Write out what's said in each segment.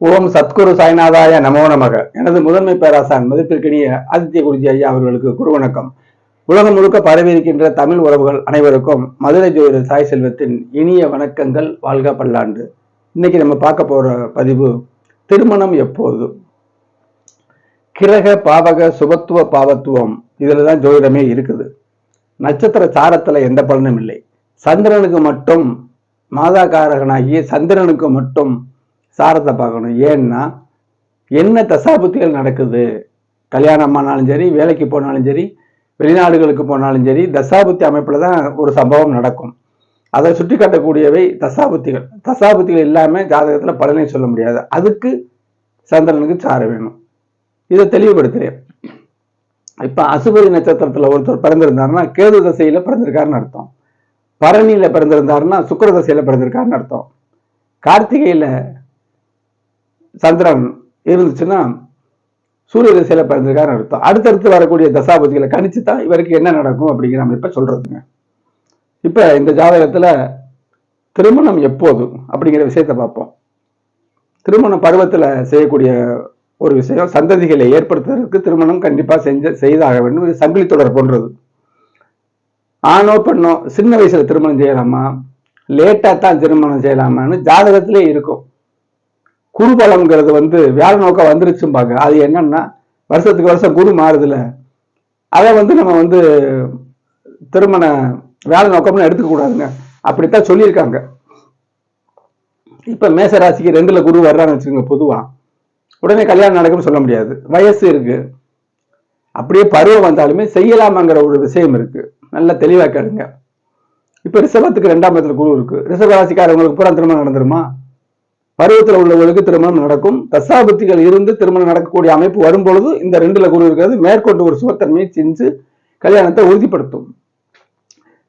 ஓம் சத்குரு சாய்நாதாய நமோ நமக. எனது முதன்மை பேராசான் மதிப்பிற்கினிய ஆதித்ய குருஜி ஐயா அவர்களுக்கு குரு வணக்கம். உலகம் முழுக்க பரவி இருக்கின்ற தமிழ் உறவுகள் அனைவருக்கும் மதுரை ஜோதிட சாய் செல்வத்தின் இனிய வணக்கங்கள் வாழ்க பல்லாண்டு. இன்னைக்கு நம்ம பார்க்க போற பதிவு திருமணம் எப்போது? கிரக பாவக சுபத்துவ பாவத்துவம் இதுல தான் ஜோதிடமே இருக்குது. நட்சத்திர சாரத்துல எந்த பலனும் இல்லை. சந்திரனுக்கு மட்டும் மாதாகாரகனாகிய சந்திரனுக்கு மட்டும் சாரத்தை பார்க்கணும். ஏன்னா என்ன தசாபுத்திகள் நடக்குது? கல்யாணம் ஆனாலும் சரி வேலைக்கு போனாலும் சரி வெளிநாடுகளுக்கு போனாலும் சரி தசாபுத்தி அமைப்பில் தான் ஒரு சம்பவம் நடக்கும். அதை சுட்டி காட்டக்கூடியவை தசாபுத்திகள். தசாபுத்திகள் இல்லாமல் ஜாதகத்தில் பலனை சொல்ல முடியாது. அதுக்கு சந்திரனுக்கு சார வேணும். இதை தெளிவுபடுத்துகிறேன் இப்போ அசுபதி நட்சத்திரத்தில் ஒருத்தர் பிறந்திருந்தாருன்னா கேது தசையில் பிறந்திருக்காருன்னு அர்த்தம். பரணியில் பிறந்திருந்தாருன்னா சுக்கிர தசையில் பிறந்திருக்காருன்னு அர்த்தம். கார்த்திகையில் சந்திரன் இருந்துச்சுன்னா சூரிய திசையில பிறந்திருக்காரு அர்த்தம். அடுத்தடுத்து வரக்கூடிய தசாபதிகளை கணிச்சு தான் இவருக்கு என்ன நடக்கும் அப்படிங்கிற அமைப்பை சொல்றதுங்க. இப்ப இந்த ஜாதகத்துல திருமணம் எப்போது அப்படிங்கிற விஷயத்த பார்ப்போம். திருமண பருவத்தில் செய்யக்கூடிய ஒரு விஷயம் சந்ததிகளை ஏற்படுத்துவதற்கு திருமணம் கண்டிப்பாக செஞ்ச செய்தாக வேண்டும். இது சங்கிலி தொடர் போன்றது. ஆணோ பெண்ணோ சின்ன வயசில் திருமணம் செய்யலாமா? லேட்டாக தான் திருமணம் செய்யலாமான்னு ஜாதகத்திலே இருக்கும். குருபலம்ங்கிறது வந்து வேலை நோக்கம் வந்துருச்சும்பாங்க. அது என்னன்னா வருஷத்துக்கு வருஷம் குரு மாறுதுல. அதை வந்து நம்ம வந்து திருமண வேலை நோக்கம்னு எடுத்துக்க கூடாதுங்க அப்படித்தான் சொல்லியிருக்காங்க. இப்ப மேச ராசிக்கு ரெண்டுல குரு வர்றான்னு வச்சுக்கோங்க பொதுவா. உடனே கல்யாணம் நடக்கும்னு சொல்ல முடியாது. வயசு இருக்கு. அப்படியே பருவம் வந்தாலுமே செய்யலாமாங்கிற ஒரு விஷயம் இருக்கு. நல்லா தெளிவா கேளுங்க. இப்ப ரிசர்வத்துக்கு ரெண்டாம் இடத்துல குரு இருக்கு. ரிசர்வ ராசிக்காரவங்களுக்கு பூரா திருமணம் நடந்துருமா? பருவத்தில் உள்ளவர்களுக்கு திருமணம் நடக்கும். தசாபத்திகள் இருந்து திருமணம் நடக்கக்கூடிய அமைப்பு வரும் பொழுது இந்த ரெண்டுல குரு இருக்கிறது. மேற்கொண்டு ஒரு சுகத்தன்மையை செஞ்சு கல்யாணத்தை உறுதிப்படுத்தும்.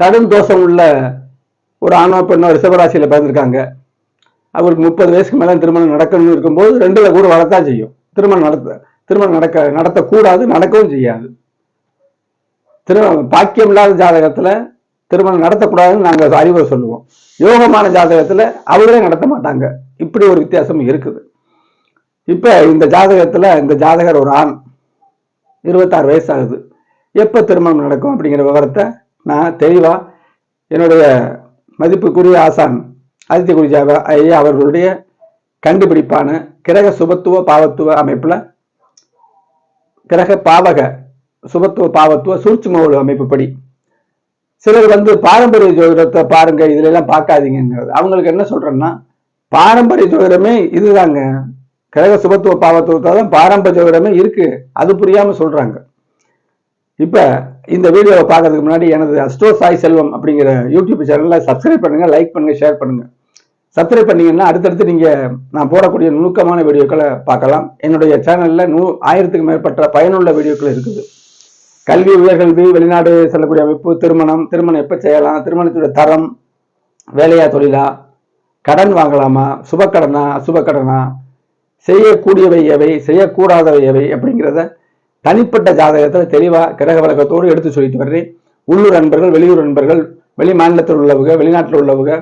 கடும் தோஷம் உள்ள ஒரு ஆணோ பெண்ணோ ரிஷபராசியில பிறந்திருக்காங்க. அவருக்கு முப்பது வயசுக்கு மேல திருமணம் நடக்கணும்னு இருக்கும்போது ரெண்டுல கூட வளர்த்தா செய்யும். திருமணம் நடத்த திருமணம் நடக்க நடத்தக்கூடாது நடக்கவும் செய்யாது. திருமணம் பாக்கியம் இல்லாத ஜாதகத்துல திருமணம் நடத்தக்கூடாதுன்னு நாங்க அறிவுரை சொல்லுவோம். யோகமான ஜாதகத்துல அவர்களே நடத்த மாட்டாங்க. இப்படி ஒரு வித்தியாசம் இருக்குது. இப்போ இந்த ஜாதகத்தில் இந்த ஜாதகர் ஒரு ஆண். இருபத்தாறு வயசு ஆகுது எப்போ திருமணம் நடக்கும் அப்படிங்கிற விவரத்தை நான் தெளிவாக என்னுடைய மதிப்புக்குரிய ஆசான் ஆதித்ய குருஜா ஐயா அவர்களுடைய கண்டுபிடிப்பான கிரக சுபத்துவ பாவத்துவ அமைப்பில் கிரக பாவக சுபத்துவ பாவத்துவ சூட்சும அமைப்புப்படி சிலர் வந்து பாரம்பரிய ஜோதிடத்தை பாருங்க இதுல எல்லாம் பார்க்காதீங்கிறது அவங்களுக்கு என்ன சொல்றேன்னா பாரம்பரிய ஜோதிடமே இதுதாங்க. கிரக சுபத்துவ பாவத்துவத்தை தான் பாரம்பரிய ஜோதிடமே இருக்கு. அது புரியாம சொல்றாங்க. இப்ப இந்த வீடியோவை பார்க்கறதுக்கு முன்னாடி எனது அஸ்டோ சாய் செல்வம் அப்படிங்கிற யூடியூப் சேனல்ல சப்ஸ்கிரைப் பண்ணுங்க லைக் பண்ணுங்க ஷேர் பண்ணுங்க. சப்ஸ்கிரைப் பண்ணீங்கன்னா அடுத்தடுத்து நீங்க நான் போடக்கூடிய நுணுக்கமான வீடியோக்களை பார்க்கலாம். என்னுடைய சேனல்ல நூ ஆயிரத்துக்கு மேற்பட்ட பயனுள்ள வீடியோக்கள் இருக்குது. கல்வி உயர்கல்வி வெளிநாடு செல்லக்கூடிய அமைப்பு திருமணம் திருமணம் எப்போ செய்யலாம் திருமணத்துடைய தரம் வேலையா தொழிலா கடன் வாங்கலாமா? சுபக்கடனா அசுபக்கடனா செய்யக்கூடியவை எவை? செய்யக்கூடாதவை எவை? அப்படிங்கிறத தனிப்பட்ட ஜாதகத்தில் தெளிவாக கிரக வழக்கத்தோடு எடுத்து சொல்லிட்டு வர்றேன். உள்ளூர் நண்பர்கள் வெளியூர் நண்பர்கள் வெளி மாநிலத்தில் உள்ளவங்க வெளிநாட்டில் உள்ளவங்க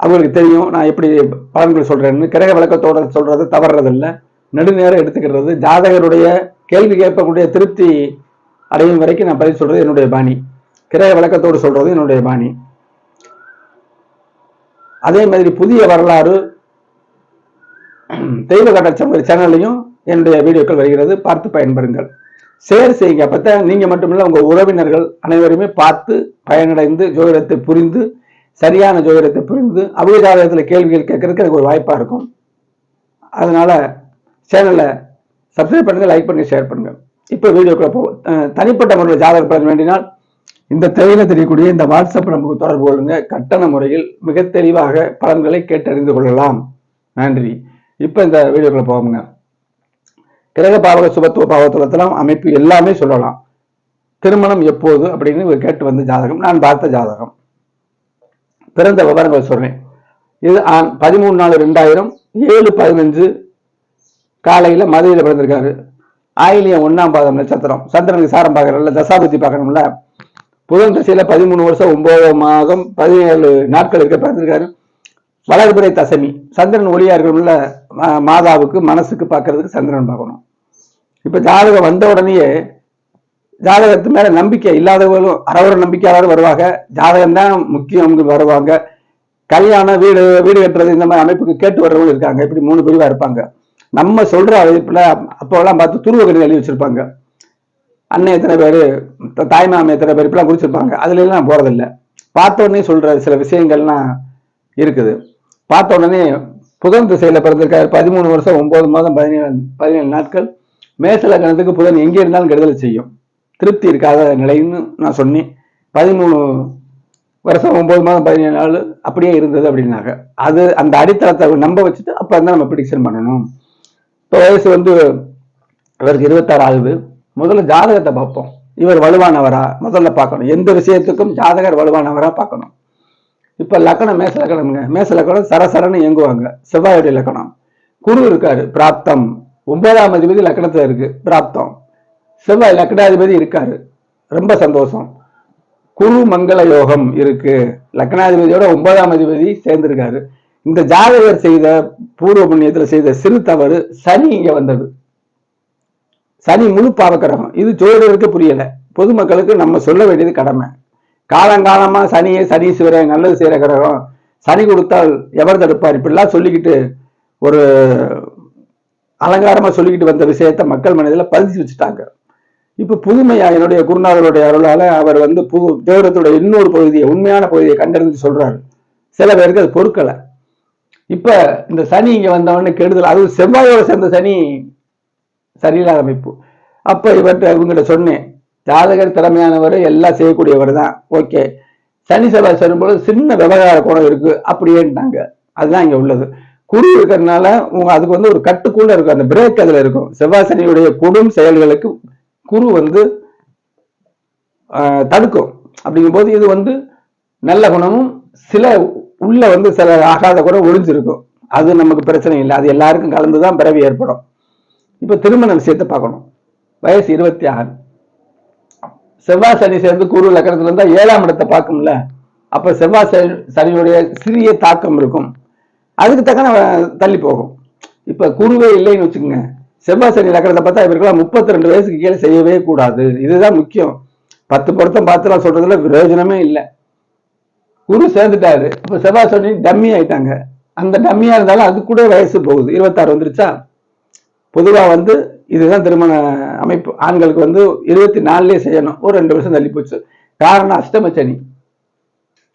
அவங்களுக்கு தெரியும் நான் எப்படி பலன்கள் சொல்கிறேன்னு கிரக விளக்கத்தோட சொல்கிறது தவறுறதில்ல நெடுநேரம் எடுத்துக்கிறது. ஜாதகருடைய கேள்வி கேட்கக்கூடிய திருப்தி அடையும் வரைக்கும் நான் பதில் சொல்கிறது என்னுடைய பாணி. கிரக விளக்கத்தோடு சொல்கிறது என்னுடைய பாணி. அதே மாதிரி புதிய வரலாறு தெய்வ கட்ட சேனல்லையும் என்னுடைய வீடியோக்கள் வருகிறது. பார்த்து பயன்பெறுங்கள். ஷேர் செய்யுங்க. அப்பதான் நீங்கள் மட்டுமில்ல உங்கள் உறவினர்கள் அனைவருமே பார்த்து பயனடைந்து ஜோதிடத்தை புரிந்து சரியான ஜோதிடத்தை புரிந்து அவங்க ஜாதகத்தில் கேள்விகள் கேட்கறதுக்கு எனக்கு ஒரு வாய்ப்பாக இருக்கும். அதனால் சேனலை சப்ஸ்கிரைப் பண்ணுங்கள் லைக் பண்ணுங்கள் ஷேர் பண்ணுங்கள் இப்போ வீடியோக்குள்ளே போ தனிப்பட்ட முறையில் ஜாதக பலன் வேண்டினால் இந்த தேவையில தெரியக்கூடிய இந்த வாட்ஸ்அப் நமக்கு தொடர்பு கொள்ளுங்க. கட்டண முறையில் மிக தெளிவாக பலன்களை கேட்டறிந்து கொள்ளலாம். நன்றி. இப்போ இந்த வீடியோக்குள்ள போவோம்ங்க. கிரக பாவக சுபத்துவ பாவத்துவத்தெல்லாம் அமைப்பு எல்லாமே சொல்லலாம். திருமணம் எப்போது அப்படின்னு இவர் கேட்டு வந்த ஜாதகம் நான் பார்த்த ஜாதகம். பிறந்த விவரங்கள் சொல்றேன். இது ஆண் பதிமூணு நாலு ரெண்டாயிரம் ஏழு பதினஞ்சு காலையில மதுரையில் பிறந்திருக்காரு. ஆயிலியம் ஒண்ணாம் பாதம் நட்சத்திரம். சந்திரனுக்கு சாரம் பார்க்கறதுல தசாபதி பார்க்கணும்ல. புதன் தசையில பதிமூணு வருஷம் ஒன்பது மாதம் பதினேழு நாட்கள் இருக்க பிறந்திருக்காரு. வளர்பிறை தசமி. சந்திரன் ஒளியா உள்ள மா- மாதாவுக்கு மனசுக்கு பார்க்கறதுக்கு சந்திரன் பார்க்கணும். இப்ப ஜாதகம் வந்த உடனேயே ஜாதகத்து மேல நம்பிக்கை இல்லாதவர்களும் அறவர நம்பிக்கையாளரும் வருவாங்க. ஜாதகம் தான் முக்கியம் வருவாங்க. கல்யாணம் வீடு வீடு கட்டுறது இந்த மாதிரி அமைப்புக்கு கேட்டு வர்றவங்க இருக்காங்க. இப்படி மூணு பிரிவா இருப்பாங்க. நம்ம சொல்ற அமைப்புல அப்போலாம் பார்த்து துருவ கடிதம் எழுதி வச்சிருப்பாங்க. அண்ணன் எத்தனை பேர் தாய்மாமன் எத்தனை பேர் இப்பெல்லாம் குறிச்சிருப்பாங்க அதுல எல்லாம் நான் போறதில்ல. பார்த்த உடனே சொல்ற சில விஷயங்கள்லாம் இருக்குது. பார்த்த உடனே புதன் திசையில பிறந்திருக்காரு. பதிமூணு வருஷம் ஒன்பது மாதம் பதினேழு பதினேழு நாட்கள். மேசல கணத்துக்கு புதன் எங்கே இருந்தாலும் கெடுதலை செய்யும். திருப்தி இருக்காத நிலைன்னு நான் சொன்னேன். பதிமூணு வருஷம் ஒன்பது மாதம் பதினேழு நாள் அப்படியே இருந்தது அப்படின்னாங்க. அது அந்த அடித்தளத்தை நம்ப வச்சுட்டு அப்போ இருந்தால் நம்ம ப்ரிடிக்ஷன் பண்ணணும். இப்போ வயசு வந்து இவருக்கு இருபத்தாறு ஆகுது. முதல்ல ஜாதகத்தை பார்ப்போம். இவர் வலுவானவரா? முதல்ல பார்க்கணும். எந்த விஷயத்துக்கும் ஜாதகர் வலுவானவரா பார்க்கணும். இப்ப லக்கணம் மேச லக்கணம்ங்க மேச லக்கணம் சரசரன்னு இயங்குவாங்க. செவ்வாயுடைய லக்கணம். குரு இருக்காரு பிராப்தம். ஒன்பதாம் அதிபதி லக்கணத்துல இருக்கு பிராப்தம். செவ்வாய் லக்கணாதிபதி இருக்காரு. ரொம்ப சந்தோஷம். குரு மங்கள யோகம் இருக்கு. லக்னாதிபதியோட ஒன்பதாம் அதிபதி சேர்ந்திருக்காரு. இந்த ஜாதகர் செய்த பூர்வ புண்ணியத்துல செய்த சிறு தவறு சனி இங்க வந்தது. சனி முழு பாவக்கிரகம். இது ஜோதிடருக்கு புரியல. பொதுமக்களுக்கு நம்ம சொல்ல வேண்டியது கடமை. காலங்காலமா சனியை சனீஸ்வரன் நல்லது செய்யற கிரகம். சனி கொடுத்தால் எவர் தடுப்பார்? இப்படிலாம் சொல்லிக்கிட்டு ஒரு அலங்காரமா சொல்லிக்கிட்டு வந்த விஷயத்த மக்கள் மனதில் பதிச்சு வச்சுட்டாங்க. இப்ப புதுமையா என்னுடைய குருநாதருடைய அருளால அவர் வந்து புது தேவரத்துடைய இன்னொரு பகுதியை உண்மையான பகுதியை கண்டறிந்து சொல்றாரு. சில பேருக்கு அது பொறுக்கலை. இப்ப இந்த சனி இங்க வந்தவொடனே கெடுதல் அது செவ்வாயோட சேர்ந்த சனி சரியில்லாத அமைப்பு. அப்போ இவர்கிட்ட இவங்கிட்ட சொன்னேன் ஜாதகர் திறமையானவர் எல்லாம் செய்யக்கூடியவர் தான். ஓகே. சனி செவ்வாய் சொல்லும்போது சின்ன விவகார குணம் இருக்கு அப்படியேன்ட்டாங்க அதுதான் இங்கே உள்ளது. குரு இருக்கிறதுனால உங்க அதுக்கு வந்து ஒரு கட்டுக்குள்ள இருக்கும் அந்த பிரேக் அதில் இருக்கும். செவ்வாய் சனியுடைய கொடும் செயல்களுக்கு குரு வந்து தடுக்கும். அப்படிங்கும்போது இது வந்து நல்ல குணமும் சில உள்ள வந்து சில ஆகாத குணம் ஒழிஞ்சிருக்கும். அது நமக்கு பிரச்சனை இல்லை. அது எல்லாருக்கும் கலந்து தான் பிறவி ஏற்படும். இப்போ திருமண விஷயத்தை பார்க்கணும். வயசு இருபத்தி ஆறு. செவ்வாய் சனி சேர்ந்து குரு லக்கணத்துல இருந்தால் ஏழாம் இடத்தை பார்க்கும்ல. அப்போ செவ்வாய் சனி- சனியுடைய சிறிய தாக்கம் இருக்கும். அதுக்கு தக்கன தள்ளி போகும். இப்போ குருவே இல்லைன்னு வச்சுக்கோங்க. செவ்வாய் சனி லக்கணத்தை பார்த்தா இவருக்கெல்லாம் முப்பத்தி ரெண்டு வயசுக்கு கீழே செய்யவே கூடாது. இதுதான் முக்கியம். பத்து பொருத்தம் பார்த்துலாம் சொல்றதுல பிரயோஜனமே இல்லை. குரு சேர்ந்துட்டாரு. இப்போ செவ்வாய் சனி டம்மி ஆயிட்டாங்க. அந்த டம்மியா இருந்தாலும் அது கூட வயசு போகுது. இருபத்தாறு வந்துருச்சா? பொதுவாக வந்து இதுதான் திருமண அமைப்பு. ஆண்களுக்கு வந்து இருபத்தி நாலுலேயே செய்யணும். ஒரு ரெண்டு வருஷம் தள்ளி போச்சு காரணம் அஷ்டமச்சனி.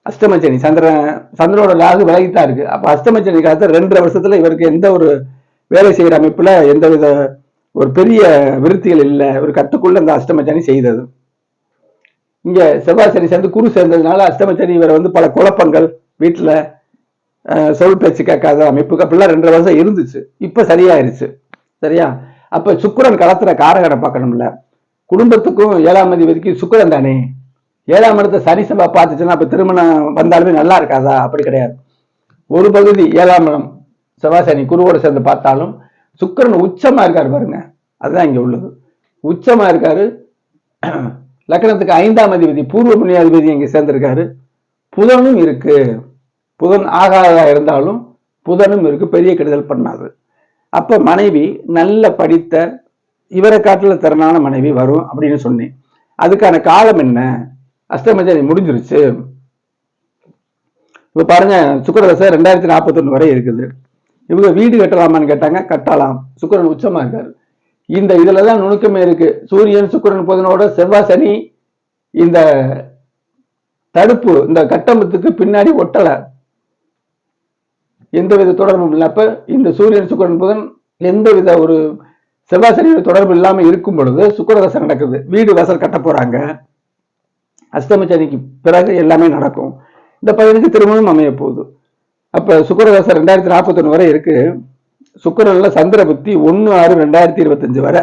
அஷ்டமச்சனி. சந்திரன் சந்திரனோட லாகு விலகித்தான் இருக்கு. அப்போ அஷ்டமச்சனி காலத்தில் ரெண்டரை வருஷத்துல இவருக்கு எந்த ஒரு வேலை செய்கிற அமைப்புல எந்த வித ஒரு பெரிய விருத்திகள் இல்லை. ஒரு கட்டுக்குள்ள இந்த அஷ்டமச்சனி செய்தது. இங்க செவ்வாய் சனி சேர்ந்து குரு சேர்ந்ததுனால அஷ்டமச்சனி இவரை வந்து பல குழப்பங்கள் வீட்டில் சொல் பேச்சு கேட்காத அமைப்புக்கு. அப்படிலாம் ரெண்டரை வருஷம் இருந்துச்சு. இப்போ சரியாயிருச்சு. சரியா? அப்ப சுக்கரன் களத்துல காரகரை பார்க்கணும்ல. குடும்பத்துக்கும் ஏழாம் அதிபதிக்கு சுக்கரன் தானே? ஏழாம் இடத்தை சனி சபா பார்த்துச்சுன்னா அப்ப திருமணம் வந்தாலுமே நல்லா இருக்காதா? அப்படி கிடையாது. ஒரு பகுதி ஏழாம் இடம் செவ்வாய் சனி குருவோட சேர்ந்து பார்த்தாலும் சுக்கரன் உச்சமா இருக்காரு பாருங்க. அதுதான் இங்க உள்ளது. உச்சமா இருக்காரு. லக்னத்துக்கு ஐந்தாம் அதிபதி பூர்வ புண்ணியாதிபதி இங்க சேர்ந்திருக்காரு. புதனும் இருக்கு. புதன் ஆகாததா இருந்தாலும் புதனும் இருக்கு. பெரிய கெடுதல் பண்ணாது. அப்போ மனைவி நல்ல படித்த இவரை காட்டுல திறனான மனைவி வரும் அப்படின்னு சொன்னேன். அதுக்கான காலம் என்ன? அஷ்டமச்சனி முடிஞ்சிருச்சு. இப்போ பாருங்க சுக்கரதசை ரெண்டாயிரத்தி நாற்பத்தொன்னு வரை இருக்குது. இவங்க வீடு கட்டலாமான்னு கேட்டாங்க கட்டலாம். சுக்கிரன் உச்சமா இருக்காரு. இந்த இதுல தான் நுணுக்கமே இருக்கு. சூரியன் சுக்கிரன் புதனோட செவ்வாய் சனி இந்த தடுப்பு இந்த கட்டமத்துக்கு பின்னாடி ஒட்டலை. எந்த வித தொடர்பும் இல்லை அப்போ இந்த சூரியன் சுக்கரன் புதன் எந்த வித ஒரு செவ்வாய் சனியோட தொடர்பு இல்லாமல் இருக்கும் பொழுது சுக்கிரதசை நடக்குது. வீடு வாசல் கட்ட போகிறாங்க அஷ்டம சனிக்கு பிறகு எல்லாமே நடக்கும். இந்த பையனுக்கு திருமணம் அமைய போகுது. அப்போ சுக்கிரதசை ரெண்டாயிரத்தி நாற்பத்தொன்று வரை இருக்குது சுக்கரனில் சந்திர புத்தி ஒன்று ஆறு ரெண்டாயிரத்தி இருபத்தஞ்சு வரை.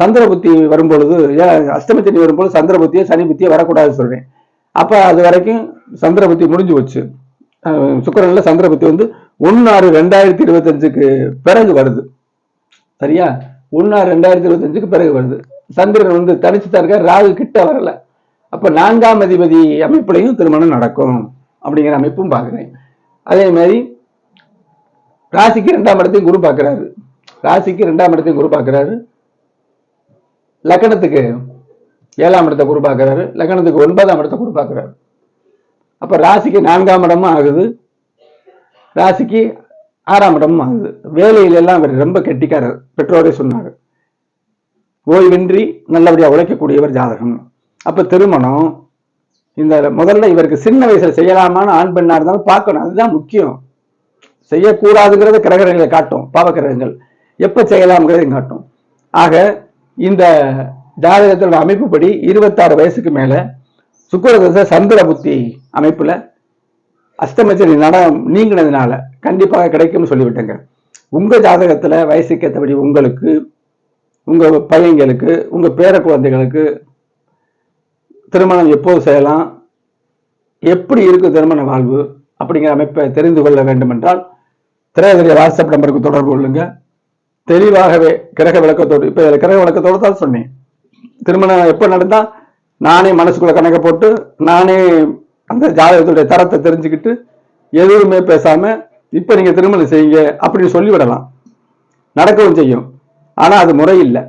சந்திர புத்தி வரும்பொழுது ஏன் வரும்பொழுது சந்திர புத்தியை சனி புத்தியை வரக்கூடாதுன்னு சொல்கிறேன் அப்போ அது வரைக்கும் சந்திர புத்தி முடிஞ்சு போச்சு. சுக்கிரன்ல சந்திர புத்தி வந்து ஒன்னு ஆறு ரெண்டாயிரத்தி இருபத்தஞ்சுக்கு பிறகு வருது. சரியா? ஒன்னு ஆறு ரெண்டாயிரத்தி இருபத்தஞ்சுக்கு பிறகு வருது. சந்திரன் வந்து தனிச்சு தான் ராகு கிட்ட வரல. அப்ப நான்காம் அதிபதி அமைப்புலையும் திருமணம் நடக்கும் அப்படிங்கிற அமைப்பும் பார்க்குறேன். அதே மாதிரி ராசிக்கு ரெண்டாம் இடத்தையும் குரு பார்க்குறாரு. ராசிக்கு ரெண்டாம் இடத்தையும் குரு பார்க்குறாரு. லக்கணத்துக்கு ஏழாம் இடத்தை குரு பார்க்குறாரு. லக்கணத்துக்கு ஒன்பதாம் இடத்தை குரு பார்க்குறாரு. அப்போ ராசிக்கு நான்காம் இடமும் ஆகுது. ராசிக்கு ஆறாம் இடமும் ஆகுது. வேலையிலெல்லாம் அவர் ரொம்ப கெட்டிக்காரர். பெற்றோரே சொன்னார் ஓய்வின்றி நல்லபடியாக உழைக்கக்கூடியவர் ஜாதகம். அப்போ திருமணம் இந்த முதல்ல இவருக்கு சின்ன வயசில் செய்யலாமான்னு ஆண் பெண்ணாக இருந்தாலும் பார்க்கணும். அதுதான் முக்கியம். செய்யக்கூடாதுங்கிறத கிரகங்களை காட்டும். பாவக்கிரகங்கள். எப்போ செய்யலாம்ங்கிறதையும் காட்டும். ஆக இந்த ஜாதகத்தோட அமைப்புப்படி இருபத்தாறு வயசுக்கு மேலே சுக்கரதச சந்திர புத்தி அமைப்புல அஷ்டமச்சரி நடம் நீங்கினதுனால கண்டிப்பாக கிடைக்கும்னு சொல்லிவிட்டேங்க. உங்க ஜாதகத்துல வயசுக்கு ஏற்றபடி உங்களுக்கு உங்க பையங்களுக்கு உங்க பேர குழந்தைகளுக்கு திருமணம் எப்போது செய்யலாம் எப்படி இருக்கும் திருமண வாழ்வு அப்படிங்கிற அமைப்பை தெரிந்து கொள்ள வேண்டும் என்றால் திரையதிரிய வாட்ஸ்அப் நம்பருக்கு தொடர்பு கொள்ளுங்க. தெளிவாகவே கிரக விளக்கத்தோடு இப்போ கிரக விளக்கத்தோடு தான் சொன்னேன். திருமணம் எப்போ நடந்தால் நானே மனசுக்குள்ள கணக்கை போட்டு நானே அந்த ஜாதகத்துடைய தரத்தை தெரிஞ்சுக்கிட்டு எதுவுமே பேசாம இப்ப நீங்க திருமணம் செய்யுங்க அப்படின்னு சொல்லிவிடலாம் நடக்கவும் செய்யும். ஆனா அது முறை இல்லை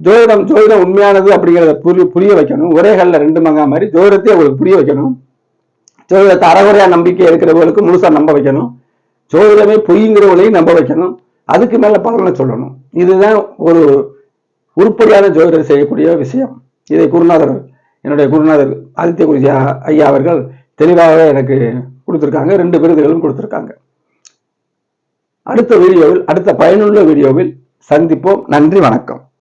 ஜோதிடம் ஜோதிடம் உண்மையானது அப்படிங்கிறத புரிய புரிய வைக்கணும். ஒரே கல்ல ரெண்டு மங்கா மாதிரி ஜோதிடத்தை அவங்களுக்கு புரிய வைக்கணும். ஜோதிடத்தை அறகுறையா நம்பிக்கை இருக்கிறவங்களுக்கு முழுசா நம்ப வைக்கணும். ஜோதிடமே பொய்ங்கிறவங்களையும் நம்ப வைக்கணும். அதுக்கு மேல பலனை சொல்லணும். இதுதான் ஒரு உருப்படியான ஜோதிடர் செய்யக்கூடிய விஷயம். இதை குருநாதர் என்னுடைய குருநாதர் ஆதித்ய குருஜி ஐயா அவர்கள் தெளிவாக எனக்கு கொடுத்துருக்காங்க. ரெண்டு விருதுகளும் கொடுத்துருக்காங்க. அடுத்த வீடியோவில் அடுத்த பயனுள்ள வீடியோவில் சந்திப்போம். நன்றி வணக்கம்.